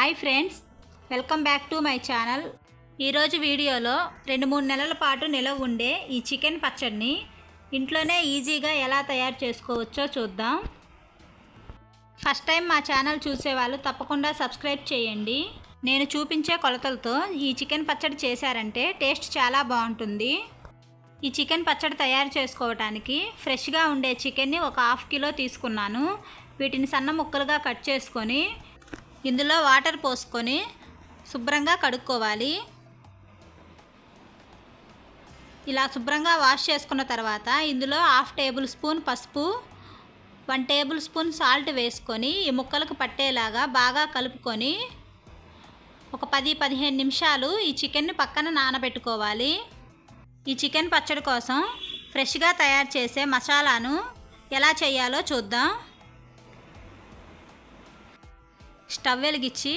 Hi friends welcome back to my channel. ఈరోజు వీడియోలో రెండు మూడు నెలల పాటు నిలవ ఉండే ఈ చికెన్ పచ్చడిని ఇంట్లోనే ఈజీగా ఎలా తయారు చేసుకోవచ్చో చూద్దాం. ఫస్ట్ టైం మా ఛానల్ చూసేవాళ్ళు తప్పకుండా సబ్స్క్రైబ్ చేయండి. నేను చూపించే కొలతలతో ఈ చికెన్ పచ్చడి చేశారంటే టేస్ట్ చాలా బాగుంటుంది. ఈ చికెన్ పచ్చడి తయారు చేసుకోవటానికి ఫ్రెష్గా ఉండే చికెన్ని ఒక హాఫ్ కిలో తీసుకున్నాను. వీటిని సన్న ముక్కలుగా కట్ చేసుకొని ఇందులో వాటర్ పోసుకొని శుభ్రంగా కడుక్కోవాలి. ఇలా శుభ్రంగా వాష్ చేసుకున్న తర్వాత ఇందులో హాఫ్ టేబుల్ స్పూన్ పసుపు వన్ టేబుల్ స్పూన్ సాల్ట్ వేసుకొని ఈ ముక్కలకు పట్టేలాగా బాగా కలుపుకొని ఒక పది పదిహేను నిమిషాలు ఈ చికెన్ని పక్కన నానబెట్టుకోవాలి. ఈ చికెన్ పచ్చడి కోసం ఫ్రెష్గా తయారు చేసే మసాలాను ఎలా చేయాలో చూద్దాం. స్టవ్ వెలిగించి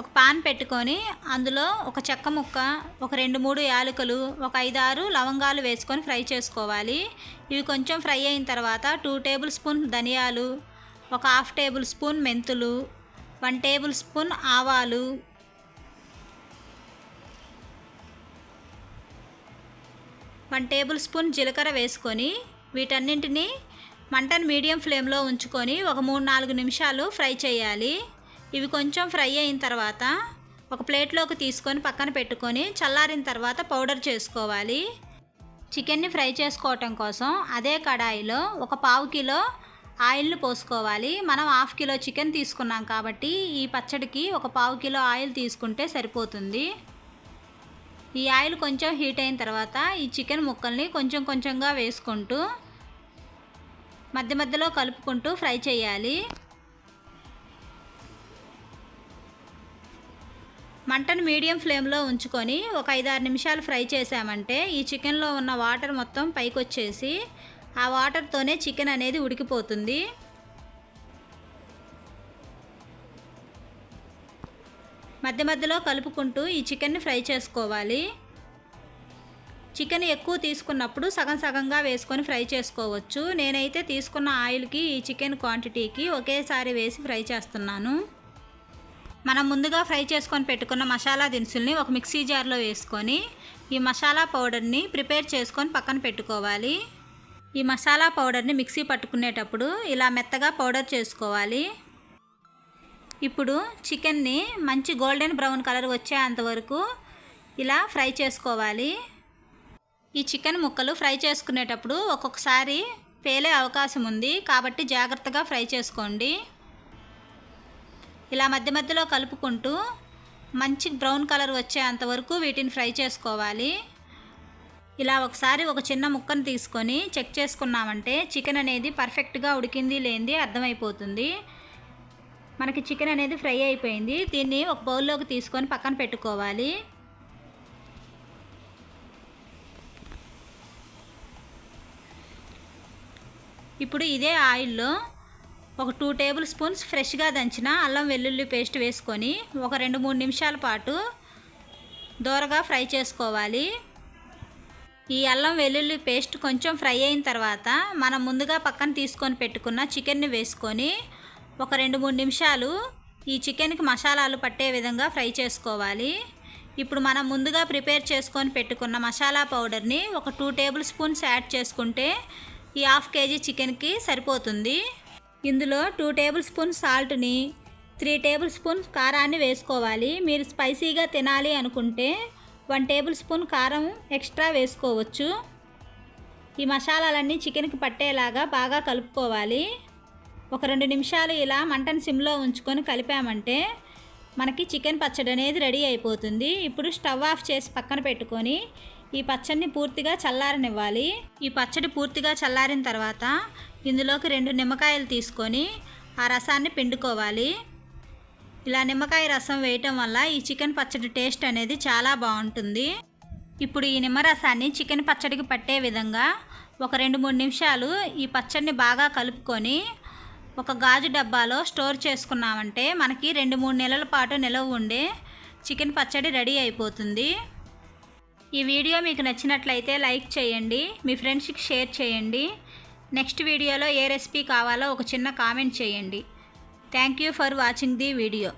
ఒక పాన్ పెట్టుకొని అందులో ఒక చెక్క ముక్క ఒక రెండు మూడు యాలకులు ఒక ఐదారు లవంగాలు వేసుకొని ఫ్రై చేసుకోవాలి. ఇవి కొంచెం ఫ్రై అయిన తర్వాత టూ టేబుల్ స్పూన్ ధనియాలు ఒక హాఫ్ టేబుల్ స్పూన్ మెంతులు వన్ టేబుల్ స్పూన్ ఆవాలు వన్ టేబుల్ స్పూన్ జీలకర్ర వేసుకొని వీటన్నింటినీ మంటను మీడియం ఫ్లేమ్లో ఉంచుకొని ఒక మూడు నాలుగు నిమిషాలు ఫ్రై చేయాలి. ఇవి కొంచెం ఫ్రై అయిన తర్వాత ఒక ప్లేట్లోకి తీసుకొని పక్కన పెట్టుకొని చల్లారిన తర్వాత పౌడర్ చేసుకోవాలి. చికెన్ని ఫ్రై చేసుకోవటం కోసం అదే కడాయిలో ఒక పావు కిలో ఆయిల్ని పోసుకోవాలి. మనం హాఫ్ కిలో చికెన్ తీసుకున్నాం కాబట్టి ఈ పచ్చడికి ఒక పావు కిలో ఆయిల్ తీసుకుంటే సరిపోతుంది. ఈ ఆయిల్ కొంచెం హీట్ అయిన తర్వాత ఈ చికెన్ ముక్కల్ని కొంచెం కొంచెంగా వేసుకుంటూ మధ్య మధ్యలో కలుపుకుంటూ ఫ్రై చేయాలి. మంటను మీడియం ఫ్లేమ్లో ఉంచుకొని ఒక ఐదారు నిమిషాలు ఫ్రై చేసామంటే ఈ చికెన్లో ఉన్న వాటర్ మొత్తం పైకి వచ్చేసి ఆ వాటర్తోనే చికెన్ అనేది ఉడికిపోతుంది. మధ్య మధ్యలో కలుపుకుంటూ ఈ చికెన్ని ఫ్రై చేసుకోవాలి. చికెన్ ఎక్కువ తీసుకున్నప్పుడు సగం సగంగా వేసుకొని ఫ్రై చేసుకోవచ్చు. నేనైతే తీసుకున్న ఆయిల్కి ఈ చికెన్ క్వాంటిటీకి ఒకేసారి వేసి ఫ్రై చేస్తున్నాను. మనం ముందుగా ఫ్రై చేసుకొని పెట్టుకున్న మసాలా దినుసుల్ని ఒక మిక్సీ జార్లో వేసుకొని ఈ మసాలా పౌడర్ని ప్రిపేర్ చేసుకొని పక్కన పెట్టుకోవాలి. ఈ మసాలా పౌడర్ని మిక్సీ పట్టుకునేటప్పుడు ఇలా మెత్తగా పౌడర్ చేసుకోవాలి. ఇప్పుడు చికెన్ని మంచి గోల్డెన్ బ్రౌన్ కలర్ వచ్చేంత వరకు ఇలా ఫ్రై చేసుకోవాలి. ఈ చికెన్ ముక్కలు ఫ్రై చేసుకునేటప్పుడు ఒక్కొక్కసారి పేలే అవకాశం ఉంది కాబట్టి జాగ్రత్తగా ఫ్రై చేసుకోండి. ఇలా మధ్య మధ్యలో కలుపుకుంటూ మంచి బ్రౌన్ కలర్ వచ్చేంత వరకు వీటిని ఫ్రై చేసుకోవాలి. ఇలా ఒకసారి ఒక చిన్న ముక్కను తీసుకొని చెక్ చేసుకున్నామంటే చికెన్ అనేది పర్ఫెక్ట్గా ఉడికింది లేనిది అర్థమైపోతుంది. మనకి చికెన్ అనేది ఫ్రై అయిపోయింది. దీన్ని ఒక బౌల్లోకి తీసుకొని పక్కన పెట్టుకోవాలి. ఇప్పుడు ఇదే ఆయిల్లో ఒక టూ టేబుల్ స్పూన్స్ ఫ్రెష్గా దంచిన అల్లం వెల్లుల్లి పేస్ట్ వేసుకొని ఒక రెండు మూడు నిమిషాల పాటు దూరగా ఫ్రై చేసుకోవాలి. ఈ అల్లం వెల్లుల్లి పేస్ట్ కొంచెం ఫ్రై అయిన తర్వాత మనం ముందుగా పక్కన తీసుకొని పెట్టుకున్న చికెన్ని వేసుకొని ఒక రెండు మూడు నిమిషాలు ఈ చికెన్కి మసాలాలు పట్టే విధంగా ఫ్రై చేసుకోవాలి. ఇప్పుడు మనం ముందుగా ప్రిపేర్ చేసుకొని పెట్టుకున్న మసాలా పౌడర్ని ఒక టూ టేబుల్ స్పూన్స్ యాడ్ చేసుకుంటే ఈ హాఫ్ కేజీ చికెన్కి సరిపోతుంది. ఇందులో టూ టేబుల్ స్పూన్ సాల్ట్ని త్రీ టేబుల్ స్పూన్ కారాన్ని వేసుకోవాలి. మీరు స్పైసీగా తినాలి అనుకుంటే వన్ టేబుల్ స్పూన్ కారం ఎక్స్ట్రా వేసుకోవచ్చు. ఈ మసాలాలన్నీ చికెన్కి పట్టేలాగా బాగా కలుపుకోవాలి. ఒక రెండు నిమిషాలు ఇలా మంటను సిమ్లో ఉంచుకొని కలిపామంటే మనకి చికెన్ పచ్చడి అనేది రెడీ అయిపోతుంది. ఇప్పుడు స్టవ్ ఆఫ్ చేసి పక్కన పెట్టుకొని ఈ పచ్చడిని పూర్తిగా చల్లారనివ్వాలి. ఈ పచ్చడి పూర్తిగా చల్లారిన తర్వాత ఇందులోకి రెండు నిమ్మకాయలు తీసుకొని ఆ రసాన్ని పిండుకోవాలి. ఇలా నిమ్మకాయ రసం వేయటం వల్ల ఈ చికెన్ పచ్చడి టేస్ట్ అనేది చాలా బాగుంటుంది. ఇప్పుడు ఈ నిమ్మరసాన్ని చికెన్ పచ్చడికి పట్టే విధంగా ఒక రెండు మూడు నిమిషాలు ఈ పచ్చడిని బాగా కలుపుకొని ఒక గాజు డబ్బాలో స్టోర్ చేసుకున్నామంటే మనకి రెండు మూడు నెలల పాటు నిలవ ఉండే చికెన్ పచ్చడి రెడీ అయిపోతుంది. ఈ వీడియో మీకు నచ్చినట్లయితే లైక్ చేయండి మీ ఫ్రెండ్స్కి షేర్ చేయండి. నెక్స్ట్ వీడియోలో ఏ రెసిపీ కావాలో ఒక చిన్న కామెంట్ చేయండి. Thank you for watching the video